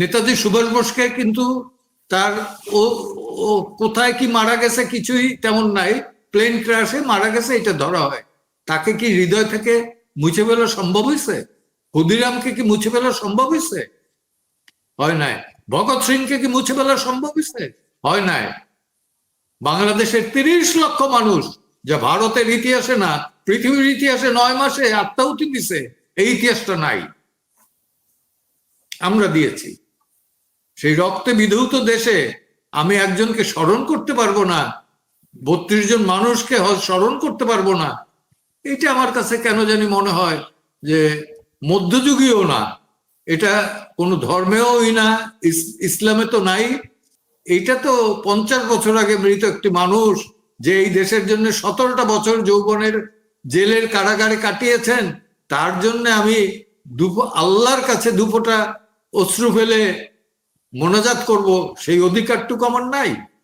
নেতাজি সুভাষ বোসকে কিন্তু তার ও কোথায় কি মারা গেছে কিছুই তেমন নাই প্লেন ক্রাশে মারা গেছে, এটা ধরা হয়। তাকে কি হৃদয় থেকে মুছে ফেলা সম্ভব হয়েছে? ক্ষুদিরামকে কি মুছে ফেলা সম্ভব হয়েছে? হয় নাই। ভগৎ সিংকে কি মুছে ফেলা সম্ভব হয়েছে? হয় নাই। বাংলাদেশের তিরিশ লক্ষ মানুষ, যা ভারতের ইতিহাসে না, পৃথিবীর ইতিহাসে নয় মাসে আত্মাহুতি দিছে, এই ইতিহাসটা নাই। আমরা দিয়েছি। সেই রক্তে বিধৌত দেশে আমি একজনকে স্মরণ করতে পারব না, বত্রিশ জন মানুষকে স্মরণ করতে পারব না। এটা আমার কাছে কেন জানি মনে হয় যে মধ্যযুগীয় না। এটা কোনো ধর্মেওই না ইসলামে তো নাই। এইটা তো পঞ্চাশ বছর আগে মৃত একটি মানুষ, যে এই দেশের জন্য সতেরোটা বছর যৌবনের জেলের কারাগারে কাটিয়েছেন, তার জন্য আমি দুপ, আল্লাহর কাছে দুপোটা অশ্রু ফেলে মোনাজাত করব সেই অধিকারটুকু আমার নাই।